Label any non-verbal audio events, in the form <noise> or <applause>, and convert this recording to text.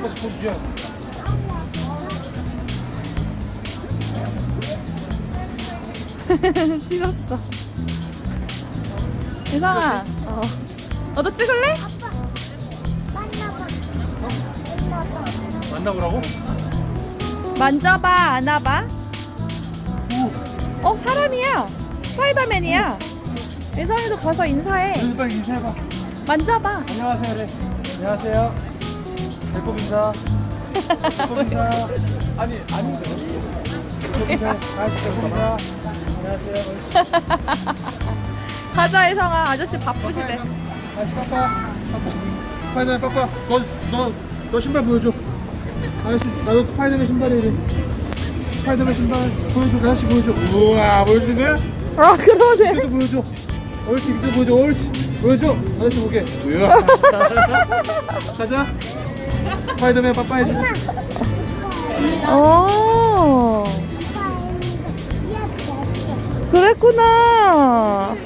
한번씩 보여주죠. <laughs> 찍었어. 예상아, 어. 너도 찍을래? 만나보라고? 만져봐, 안아봐. 어, 사람이야. 스파이더맨이야. 예상이도 가서 인사해. 빨리 인사해봐. 만져봐. 안녕하세요, 그래. 안녕하세요. 배꼽 인사. 배꼽 인사. 아니, 아닌데. 배꼽 인사. 아저씨 배꼽 인사. 안녕하세요. 가자, 예상아. 아저씨 바쁘시대. 아저씨 빠빠. 빠빠. 스파이더맨 빠빠. 너, 너, 너 신발 보여줘. 아저씨, 나도 스파이더맨 신발이래. 스파이더맨 신발 보여줘. 아저씨 보여줘. 우와, 보여주는 거야? 아, 그러네. 밑에도 보여줘. 옳지, 밑에 보여줘. 옳지. 보여줘. 아저씨 보게. 우와. <laughs> 가자. 스파이더맨 빠빠. 어, 그랬구나.